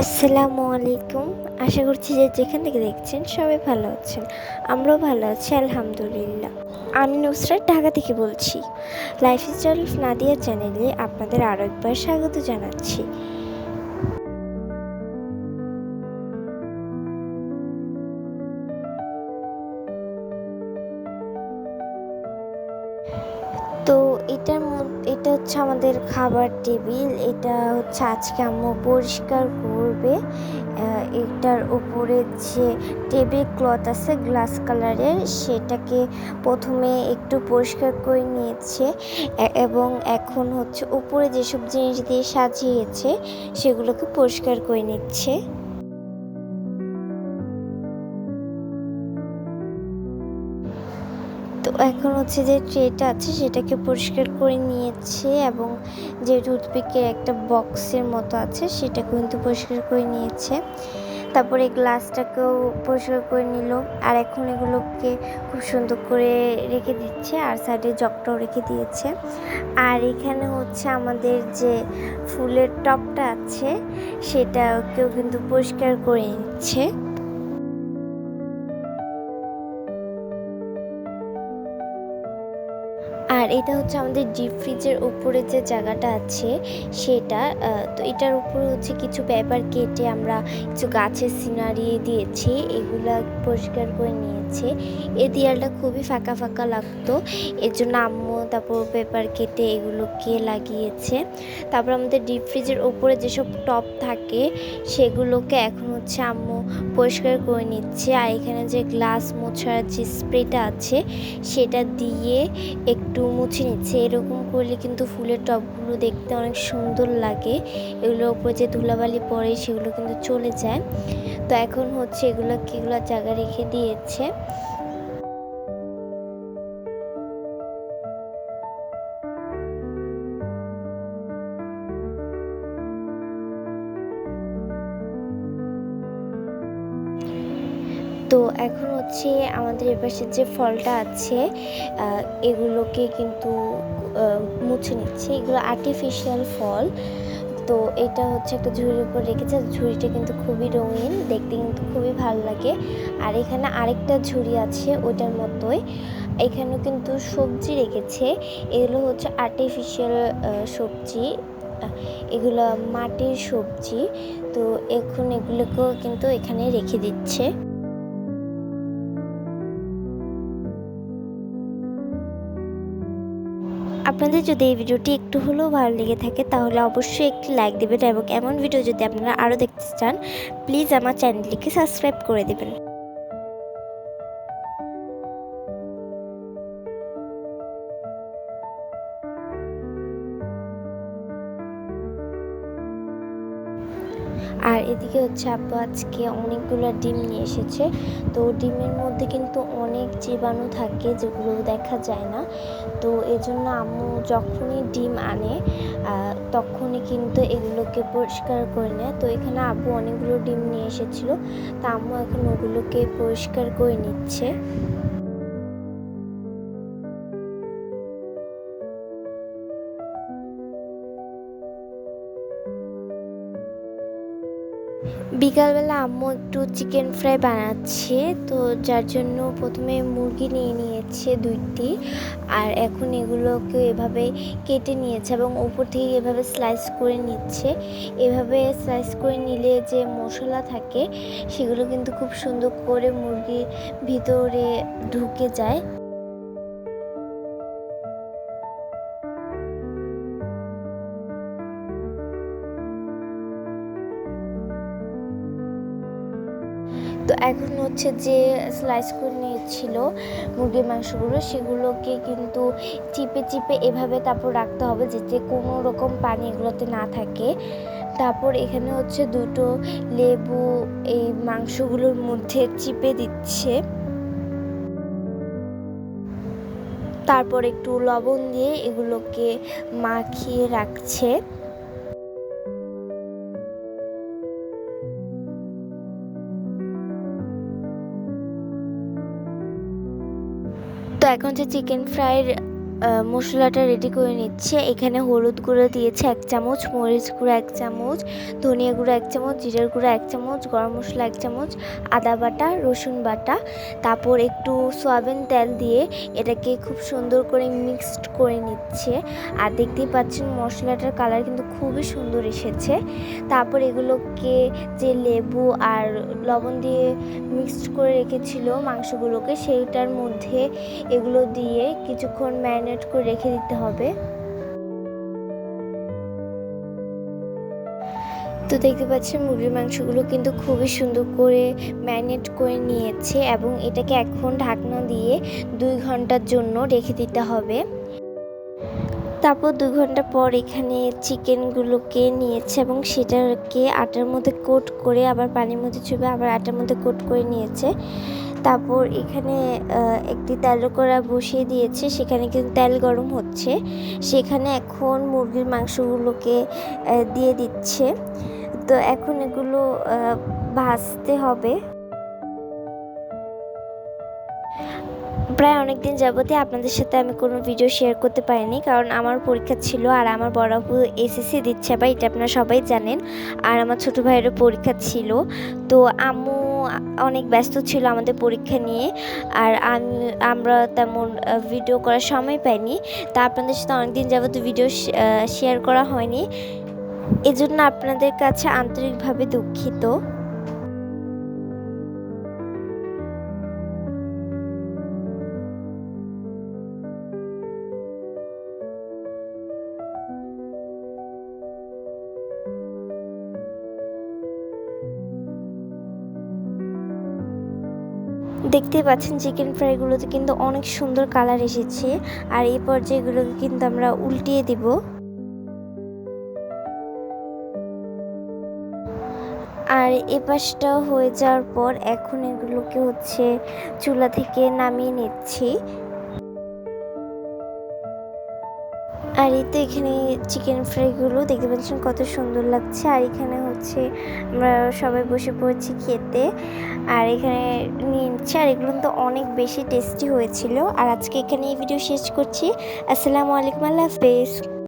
আসসালামু আলাইকুম। আশা করছি যে যেখান থেকে দেখছেন সবাই ভালো আছেন। আমরাও ভালো আছি, আলহামদুলিল্লাহ। আমি নুসরাত, ঢাকা থেকে বলছি। লাইফ লাইফস্টাইল নাদিয়া চ্যানেলে আপনাদের আরও একবার স্বাগত জানাচ্ছি। এটা হচ্ছে আমাদের খাবার টেবিল। এটা হচ্ছে আজকে আম্মু পরিষ্কার করবে। এটার উপরে যে টেবিল ক্লথ আছে গ্লাস কালারের, সেটাকে প্রথমে একটু পরিষ্কার করে নিয়েছে। এবং এখন হচ্ছে উপরে যেসব জিনিস দিয়ে সাজিয়েছে, সেগুলোকে পরিষ্কার করে নিচ্ছে। এখন হচ্ছে যে ট্রেটা আছে সেটাকে পরিষ্কার করে নিয়েছে এবং যে টুথপিকের একটা বক্সের মতো আছে সেটাকে কিন্তু পরিষ্কার করে নিয়েছে। তারপরে গ্লাসটাকেও পরিষ্কার করে নিল। আর এখন এগুলোকে খুব সুন্দর করে রেখে দিচ্ছে আর সাইডে জগটাও রেখে দিয়েছে। আর এখানে হচ্ছে আমাদের যে ফুলের টপটা আছে সেটাকেও কিন্তু পরিষ্কার করে নিচ্ছে। আর এটা হচ্ছে আমাদের ডিপ ফ্রিজের উপরে যে জায়গাটা আছে, সেটা তো এটার উপরে হচ্ছে কিছু পেপার কেটে আমরা কিছু গাছের সিনারি দিয়েছি, এগুলা পরিষ্কার করে নিয়েছে। এই দেয়ালটা খুবই ফাঁকা ফাঁকা লাগতো, এর জন্য আম্মু তারপর পেপার কেটে এগুলোকে লাগিয়েছে। তারপর আমাদের ডিপ ফ্রিজের উপরে যেসব টপ থাকে, সেগুলোকে এখন হচ্ছে আম্মু পরিষ্কার করে নিচ্ছে। আর এখানে যে গ্লাস মোছার যে স্প্রেটা আছে, সেটা দিয়ে একটু মুছে নিচ্ছে। এরকম করলে কিন্তু ফুলের টবগুলো দেখতে অনেক সুন্দর লাগে। এগুলোর উপরে যে ধুলাবালি পড়ে, সেগুলো কিন্তু চলে যায়। তো এখন হচ্ছে এগুলো কেগুলো জায়গা রেখে দিয়েছে। তো এখন হচ্ছে আমাদের এপাশে যে ফলটা আছে এগুলোকে কিন্তু মুছে নিচ্ছে। এগুলো আর্টিফিশিয়াল ফল। তো এটা হচ্ছে একটা ঝুড়ির উপর রেখেছে। ঝুড়িটা কিন্তু খুবই রঙিন, দেখতে কিন্তু খুবই ভালো লাগে। আর এখানে আরেকটা ঝুড়ি আছে ওটার মতোই। এখানেও কিন্তু সবজি রেখেছে। এগুলো হচ্ছে আর্টিফিশিয়াল সবজি। এগুলো মাটির সবজি। তো এখন এগুলোকেও কিন্তু এখানে রেখে দিচ্ছে। আপনাদের যদি এই ভিডিওটি একটু হলেও ভালো লেগে থাকে, তাহলে অবশ্যই একটি লাইক দেবেন এবং এমন ভিডিও যদি আপনারা আরও দেখতে চান, প্লিজ আমার চ্যানেলটিকে সাবস্ক্রাইব করে দেবেন। আর এদিকে হচ্ছে আব্বু আজকে অনেকগুলো ডিম নিয়ে এসেছে। তো ডিমের মধ্যে কিন্তু অনেক জীবাণু থাকে যেগুলো দেখা যায় না। তো এজন্য আম্মু যখনই ডিম আনে তখনই কিন্তু এগুলোকে পরিষ্কার করে নেয়। তো এখানে আব্বু অনেকগুলো ডিম নিয়ে এসেছিল। তা আম্মু এখন ওগুলোকে পরিষ্কার করে নিচ্ছে। বিকালবেলা আম্মু একটু চিকেন ফ্রাই বানাচ্ছে, তো যার জন্য প্রথমে মুরগি নিয়ে নিয়েছে দুইটি, আর এখন এগুলোকে এভাবে কেটে নিয়েছে এবং উপর থেকে এভাবে স্লাইস করে নিচ্ছে। এভাবে স্লাইস করে নিলে যে মশলা থাকে, সেগুলো কিন্তু খুব সুন্দর করে মুরগির ভিতরে ঢুকে যায়। তো এখন হচ্ছে যে স্লাইস করে নিয়েছিল মুরগির মাংসগুলো, সেগুলোকে কিন্তু চিপে চিপে এভাবে তারপর রাখতে হবে যাতে কোনো রকম পানি এগুলোতে না থাকে। তারপর এখানে হচ্ছে দুটো লেবু এই মাংসগুলোর মধ্যে চিপে দিচ্ছে। তারপর একটু লবণ দিয়ে এগুলোকে মাখিয়ে রাখছে। এখন যে চিকেন ফ্রাইয়ের মশলাটা রেডি করে নিচ্ছে। এখানে হলুদ গুঁড়ো দিয়েছে এক চামচ, মরিচ গুঁড়ো এক চামচ, ধনিয়া গুঁড়ো এক চামচ, জিরের গুঁড়ো এক চামচ, গরম মশলা এক চামচ, আদা বাটা, রসুন বাটা, তারপর একটু সয়াবিন তেল দিয়ে এটাকে খুব সুন্দর করে মিক্সড করে নিচ্ছে। আর দেখতেই পাচ্ছেন মশলাটার কালার কিন্তু খুবই সুন্দর এসেছে। তারপর এগুলোকে যে লেবু আর লবণ দিয়ে মিক্সড করে রেখেছিল মাংসগুলোকে, সেইটার মধ্যে এগুলো দিয়ে কিছুক্ষণ ম্যারিনেট করে রেখে দিতে হবে। তো দেখতে পাচ্ছেন, মুরগির মাংসগুলো কিন্তু খুবই সুন্দর করে ম্যারিনেট করে নিয়েছে এবং এটাকে এখন ঢাকনা দিয়ে দুই ঘণ্টার জন্য রেখে দিতে হবে। তারপর দুই ঘণ্টা পর এখানে চিকেনগুলোকে নিয়েছে এবং সেটাকে আটার মধ্যে কোট করে আবার পানির মধ্যে চুবে আবার আটার মধ্যে কোট করে নিয়েছে। তারপর এখানে একটি তেল কড়া বসিয়ে দিয়েছে। সেখানে কিন্তু তেল গরম হচ্ছে। সেখানে এখন মুরগির মাংসগুলোকে দিয়ে দিচ্ছে। তো এখন এগুলো ভাজতে হবে। প্রায় অনেক দিন আপনাদের সাথে আমি কোনো ভিডিও শেয়ার করতে পারিনি, কারণ আমার পরীক্ষা ছিল আর আমার বড় আপু এসএসসি দিচ্ছে, বা এটা আপনারা সবাই জানেন। আর আমার ছোট ভাইয়েরও পরীক্ষা ছিল। তো আম্মু অনেক ব্যস্ত ছিল আমাদের পরীক্ষা নিয়ে, আর আমি, আমরা তেমন ভিডিও করার সময় পাইনি। তা আপনাদের সাথে অনেকদিন যাবত ভিডিও শেয়ার করা হয়নি। এজন্য আপনাদের কাছে আন্তরিকভাবে দুঃখিত। দেখতেই পাচ্ছেন চিকেন ফ্রাইগুলোতে কিন্তু অনেক সুন্দর কালার এসেছে। আর এই পর্যায়েগুলোকে কিন্তু আমরা উল্টিয়ে দিব। আর এ পাশটা হয়ে যাওয়ার পর এখন এগুলোকে হচ্ছে চুলা থেকে নামিয়ে নিচ্ছি। আর এই তো এখানে চিকেন ফ্রাইগুলো দেখতে পাচ্ছেন কত সুন্দর লাগছে। আর এখানে হচ্ছে আমরা সবাই বসে পড়ছি খেতে। আর এখানে নিয়ে আর এগুলো তো অনেক বেশি টেস্টি হয়েছিল। আর আজকে এখানে এই ভিডিও শেষ করছি। আসসালামু আলাইকুম, আল্লাহ হাফেজ।